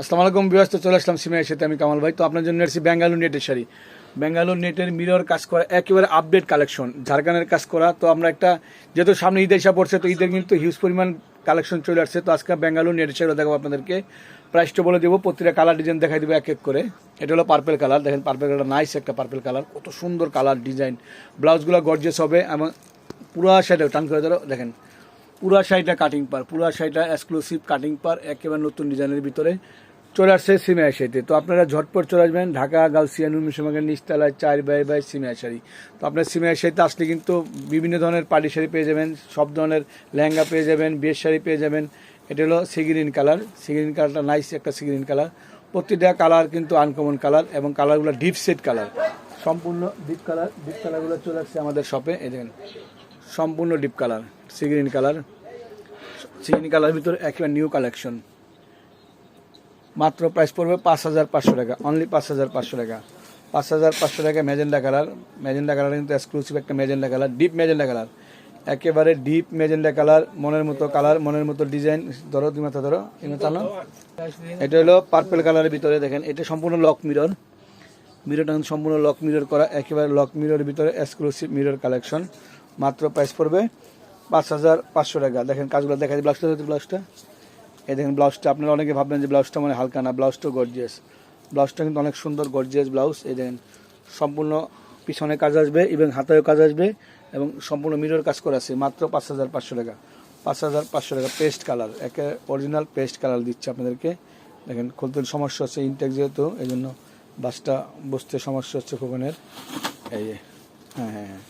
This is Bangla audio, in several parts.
আসসালামু আলাইকুম বিয়াস তো চলে আসলাম সিমের সাথে আমি কামাল ভাই। তো আপনার জন্য এসেছি ব্যাঙ্গালোর নেটের শাড়ি। ব্যাঙ্গালোর নেটের মিরর কাজ করা একেবারে আপডেট কালেকশন ঝাড়খানের কাজ করা। তো আমরা একটা, যেহেতু সামনে ঈদ এসে পড়ছে, তো ঈদের কিন্তু হিউজ পরিমাণ কালেকশন চলে আসছে। তো আজকে ব্যাঙ্গালোর নেটের শাড়ি দেখাবো আপনাদেরকে। প্রাইসটা বলে দেবো, প্রতিটা কালার ডিজাইন দেখাই দেবো এক এক করে। এটা হলো পার্পেল কালার দেখেন পার্পেল কালার নাইস একটা পার্পেল কালার কত সুন্দর কালার ডিজাইন ব্লাউজগুলো গর্জেস হবে, এবং পুরা শাড়িটা টান করে ধরো, দেখেন। পুরা শাড়িটা কাটিং পার পুরা শাড়িটা এক্সক্লুসিভ কাটিং পার একেবারে নতুন ডিজাইনের ভিতরে। চলে আসছে সিমে শাড়িতে তো আপনারা ঝটপট চলে আসবেন ঢাকা, গাউসিয়া নুন মিশমাগের নিচতলায় চার বাই বাই সিমে শাড়ি তো আপনার সিমে শাড়িতে আসলে কিন্তু বিভিন্ন ধরনের পাটি শাড়ি পেয়ে যাবেন, সব ধরনের লেহেঙ্গা পেয়ে যাবেন বিয়ের শাড়ি পেয়ে যাবেন। এটা হলো সিগ্রিন কালার। সিগ্রিন কালারটা নাইস একটা সিগ্রিন কালার। প্রতিটা কালার কিন্তু আনকমন কালার এবং কালারগুলো ডিপ সেট কালার। সম্পূর্ণ ডিপ কালার, ডিপ কালারগুলো চলে আসছে আমাদের শপে। এই দেখেন, সম্পূর্ণ deep colour, sea green colour. Sea green colour ভিতরে একেবারে নিউ কালেকশন। মাত্র প্রাইস পড়বে পাঁচ হাজার পাঁচশো টাকা। অনলি পাঁচ হাজার পাঁচশো টাকা। পাঁচ হাজার পাঁচশো টাকা ম্যাজেন্ডা কালার ম্যাজেন্ডা কালার কিন্তু এক্সক্লুসিভ একটা magenta colour deep magenta colour একেবারে ডিপ ম্যাজেন্ডা কালার মনের মতো কালার মনের মতো ডিজাইন ধরো, তুমি মাথা ধরো চালো এটা হলো পার্পেল কালারের ভিতরে দেখেন, এটা সম্পূর্ণ লক মিরর মিররটা কিন্তু সম্পূর্ণ লক মিরর করা, একেবারে লক মিররের ভিতরে এক্সক্লুসিভ মিরর কালেকশন মাত্র প্রাইস পড়বে পাঁচ হাজার পাঁচশো টাকা। দেখেন কাজগুলো দেখা যায় ব্লাউজটা ব্লাউজটা এই দেখেন ব্লাউজটা, আপনারা অনেকে ভাববেন যে ব্লাউজটা মানে হালকা না, ব্লাউজটা গর্জিয়াস ব্লাউজটা কিন্তু অনেক সুন্দর গর্জিয়াস ব্লাউজ, এই দেখেন। সম্পূর্ণ পিছনে কাজ আসবে এবং হাতেও কাজ আসবে, এবং সম্পূর্ণ মিরর কাজ করা আছে, মাত্র পাঁচ হাজার পাঁচশো টাকা। পাঁচ হাজার পাঁচশো টাকা পেস্ট কালার একে অরিজিনাল পেস্ট কালার দিচ্ছে আপনাদেরকে। দেখেন, খুলতে সমস্যা হচ্ছে ইনটেক যেহেতু এই জন্য বাসটা বসতে সমস্যা হচ্ছে খোকনের। এই হ্যাঁ হ্যাঁ হ্যাঁ।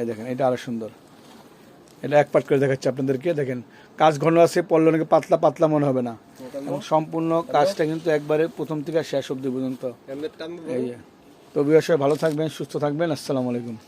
এই দেখেন, এটা আরও সুন্দর। এটা এক পাট করে দেখাচ্ছি আপনাদেরকে। দেখেন কাজ ঘন আছে পড়লে অনেকে পাতলা পাতলা মনে হবে না। এবং সম্পূর্ণ কাজটা কিন্তু একবারে প্রথম থেকে শেষ অব্দি পর্যন্ত। এই তো ভালো থাকবেন সুস্থ থাকবেন। আসসালামু আলাইকুম।